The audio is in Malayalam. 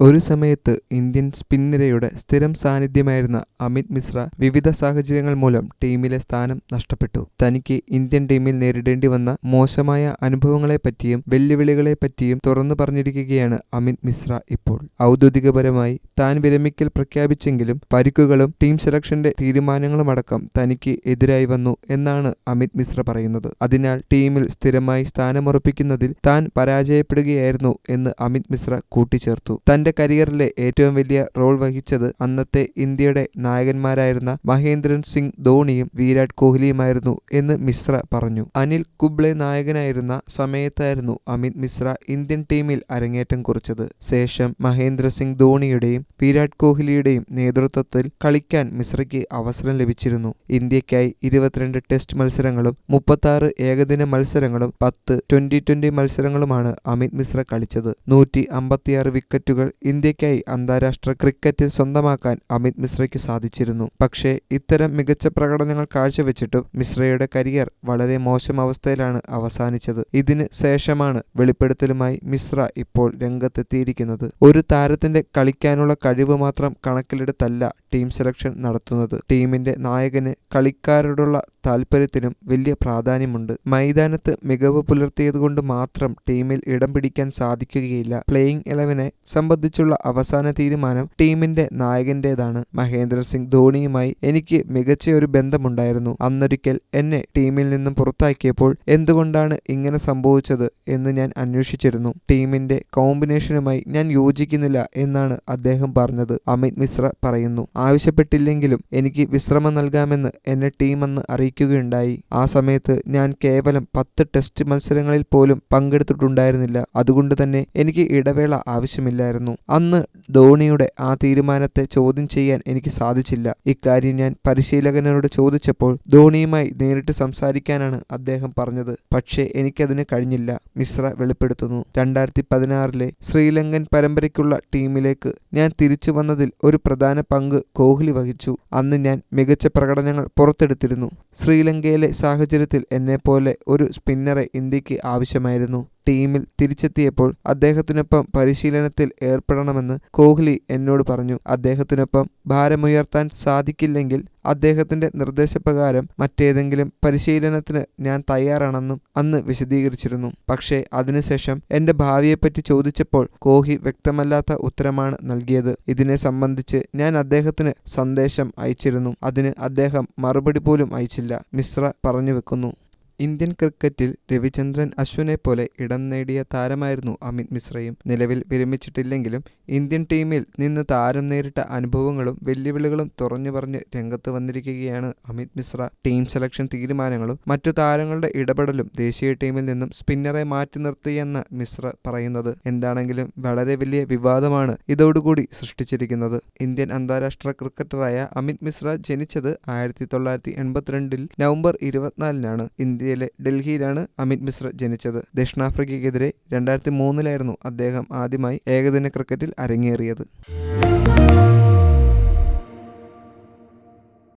ഒരു സമയത്ത് ഇന്ത്യൻ സ്പിന്നിരയുടെ സ്ഥിരം സാന്നിധ്യമായിരുന്ന അമിത് മിശ്ര വിവിധ സാഹചര്യങ്ങൾ മൂലം ടീമിലെ സ്ഥാനം നഷ്ടപ്പെട്ടു. തനിക്ക് ഇന്ത്യൻ ടീമിൽ നേരിടേണ്ടി വന്ന മോശമായ അനുഭവങ്ങളെപ്പറ്റിയും വെല്ലുവിളികളെപ്പറ്റിയും തുറന്നു പറഞ്ഞിരിക്കുകയാണ് അമിത് മിശ്ര ഇപ്പോൾ. ഔദ്യോഗികപരമായി താൻ വിരമിക്കൽ പ്രഖ്യാപിച്ചെങ്കിലും പരിക്കുകളും ടീം സെലക്ഷന്റെ തീരുമാനങ്ങളുമടക്കം തനിക്ക് എതിരായി വന്നു എന്നാണ് അമിത് മിശ്ര പറയുന്നത്. അതിനാൽ ടീമിൽ സ്ഥിരമായി സ്ഥാനമുറപ്പിക്കുന്നതിൽ താൻ പരാജയപ്പെടുകയായിരുന്നു എന്ന് അമിത് മിശ്ര കൂട്ടിച്ചേർത്തു. കരിയറിലെ ഏറ്റവും വലിയ റോൾ വഹിച്ചത് അന്നത്തെ ഇന്ത്യയുടെ നായകന്മാരായിരുന്ന മഹേന്ദ്രൻ സിംഗ് ധോണിയും വിരാട് കോഹ്ലിയുമായിരുന്നു എന്ന് മിശ്ര പറഞ്ഞു. അനിൽ കുബ്ലെ നായകനായിരുന്ന സമയത്തായിരുന്നു അമിത് മിശ്ര ഇന്ത്യൻ ടീമിൽ അരങ്ങേറ്റം കുറിച്ചത്. ശേഷം മഹേന്ദ്ര സിംഗ് ധോണിയുടെയും വിരാട് കോഹ്ലിയുടെയും നേതൃത്വത്തിൽ കളിക്കാൻ മിശ്രയ്ക്ക് അവസരം ലഭിച്ചിരുന്നു. ഇന്ത്യക്കായി ഇരുപത്തിരണ്ട് ടെസ്റ്റ് മത്സരങ്ങളും മുപ്പത്തി ഏകദിന മത്സരങ്ങളും പത്ത് ട്വന്റി ട്വന്റി മത്സരങ്ങളുമാണ് അമിത് മിശ്ര കളിച്ചത്. നൂറ്റി അമ്പത്തിയാറ് വിക്കറ്റുകൾ ഇന്ത്യയ്ക്കായി അന്താരാഷ്ട്ര ക്രിക്കറ്റിൽ സ്വന്തമാക്കാൻ അമിത് മിശ്രയ്ക്ക് സാധിച്ചിരുന്നു. പക്ഷേ ഇത്തരം മികച്ച പ്രകടനങ്ങൾ കാഴ്ചവെച്ചിട്ടും മിശ്രയുടെ കരിയർ വളരെ മോശം അവസ്ഥയിലാണ് അവസാനിച്ചത്. ഇതിന് ശേഷമാണ് വെളിപ്പെടുത്തലുമായി മിശ്ര ഇപ്പോൾ രംഗത്തെത്തിയിരിക്കുന്നത്. ഒരു താരത്തിന്റെ കളിക്കാനുള്ള കഴിവ് മാത്രം കണക്കിലെടുത്തല്ല ടീം സെലക്ഷൻ നടത്തുന്നത്. ടീമിന്റെ നായകന് കളിക്കാരോടുള്ള താല്പര്യത്തിനും വലിയ പ്രാധാന്യമുണ്ട്. മൈതാനത്ത് മികവ് പുലർത്തിയതുകൊണ്ട് മാത്രം ടീമിൽ ഇടം പിടിക്കാൻ സാധിക്കുകയില്ല. പ്ലേയിങ് ഇലവനെ സംബന്ധിച്ചുള്ള അവസാന തീരുമാനം ടീമിന്റെ നായകന്റേതാണ്. മഹേന്ദ്ര സിംഗ് ധോണിയുമായി എനിക്ക് മികച്ച ഒരു ബന്ധമുണ്ടായിരുന്നു. അന്നൊരിക്കൽ എന്നെ ടീമിൽ നിന്നും പുറത്താക്കിയപ്പോൾ എന്തുകൊണ്ടാണ് ഇങ്ങനെ സംഭവിച്ചത് എന്ന് ഞാൻ അന്വേഷിച്ചിരുന്നു. ടീമിന്റെ കോമ്പിനേഷനുമായി ഞാൻ യോജിക്കുന്നില്ല എന്നാണ് അദ്ദേഹം പറഞ്ഞത്. അമിത് മിശ്ര പറയുന്നു. ആവശ്യപ്പെട്ടില്ലെങ്കിലും എനിക്ക് വിശ്രമം നൽകാമെന്ന് എന്നെ ടീം അന്ന് അറിയിക്കുകയുണ്ടായി. ആ സമയത്ത് ഞാൻ കേവലം പത്ത് ടെസ്റ്റ് മത്സരങ്ങളിൽ പോലും പങ്കെടുത്തിട്ടുണ്ടായിരുന്നില്ല. അതുകൊണ്ട് തന്നെ എനിക്ക് ഇടവേള ആവശ്യമില്ലായിരുന്നു. അന്ന് ധോണിയുടെ ആ തീരുമാനത്തെ ചോദ്യം ചെയ്യാൻ എനിക്ക് സാധിച്ചില്ല. ഇക്കാര്യം ഞാൻ പരിശീലകനോട് ചോദിച്ചപ്പോൾ ധോണിയുമായി നേരിട്ട് സംസാരിക്കാനാണ് അദ്ദേഹം പറഞ്ഞത്. പക്ഷേ എനിക്കതിന് കഴിഞ്ഞില്ല. മിശ്ര വെളിപ്പെടുത്തുന്നു. രണ്ടായിരത്തി പതിനാറിലെ ശ്രീലങ്കൻ പരമ്പരയ്ക്കുള്ള ടീമിലേക്ക് ഞാൻ തിരിച്ചു വന്നതിൽ ഒരു പ്രധാന പങ്ക് കോഹ്ലി വഹിച്ചു. അന്ന് ഞാൻ മികച്ച പ്രകടനങ്ങൾ പുറത്തെടുത്തിരുന്നു. ശ്രീലങ്കയിലെ സാഹചര്യത്തിൽ എന്നെപ്പോലെ ഒരു സ്പിന്നറെ ഇന്ത്യയ്ക്ക് ആവശ്യമായിരുന്നു. ടീമിൽ തിരിച്ചെത്തിയപ്പോൾ അദ്ദേഹത്തിനൊപ്പം പരിശീലനത്തിൽ ഏർപ്പെടണമെന്ന് കോഹ്ലി എന്നോട് പറഞ്ഞു. അദ്ദേഹത്തിനൊപ്പം ഭാരമുയർത്താൻ സാധിക്കില്ലെങ്കിൽ അദ്ദേഹത്തിന്റെ നിർദ്ദേശപ്രകാരം മറ്റേതെങ്കിലും പരിശീലനത്തിന് ഞാൻ തയ്യാറാണെന്നും അന്ന് വിശദീകരിച്ചിരുന്നു. പക്ഷേ അതിനുശേഷം എന്റെ ഭാവിയെപ്പറ്റി ചോദിച്ചപ്പോൾ കോഹി വ്യക്തമല്ലാത്ത ഉത്തരമാണ് നൽകിയത്. ഇതിനെ സംബന്ധിച്ച് ഞാൻ അദ്ദേഹത്തിന് സന്ദേശം അയച്ചിരുന്നു. അതിന് അദ്ദേഹം മറുപടി പോലും അയച്ചില്ല. മിശ്ര പറഞ്ഞു വെക്കുന്നു. ഇന്ത്യൻ ക്രിക്കറ്റിൽ രവിചന്ദ്രൻ അശ്വിനെ പോലെ ഇടം നേടിയ താരമായിരുന്നു അമിത് മിശ്രയും. നിലവിൽ വിരമിച്ചിട്ടില്ലെങ്കിലും ഇന്ത്യൻ ടീമിൽ നിന്ന് താരം നേരിട്ട അനുഭവങ്ങളും വെല്ലുവിളികളും തുറഞ്ഞു പറഞ്ഞ് രംഗത്ത് വന്നിരിക്കുകയാണ് അമിത് മിശ്ര. ടീം സെലക്ഷൻ തീരുമാനങ്ങളും മറ്റു താരങ്ങളുടെ ഇടപെടലും ദേശീയ ടീമിൽ നിന്നും സ്പിന്നറെ മാറ്റി നിർത്തിയെന്ന് മിശ്ര പറയുന്നത് എന്താണെങ്കിലും വളരെ വലിയ വിവാദമാണ് ഇതോടുകൂടി സൃഷ്ടിച്ചിരിക്കുന്നത്. ഇന്ത്യൻ അന്താരാഷ്ട്ര ക്രിക്കറ്ററായ അമിത് മിശ്ര ജനിച്ചത് ആയിരത്തി തൊള്ളായിരത്തി എൺപത്തിരണ്ടിൽ നവംബർ ഇരുപത്തിനാലിനാണ്. ഇന്ത്യ ഇന്ത്യയിലെ ഡൽഹിയിലാണ് അമിത് മിശ്ര ജനിച്ചത്. ദക്ഷിണാഫ്രിക്കയ്ക്കെതിരെ രണ്ടായിരത്തി മൂന്നിലായിരുന്നു അദ്ദേഹം ആദ്യമായി ഏകദിന ക്രിക്കറ്റിൽ അരങ്ങേറിയത്.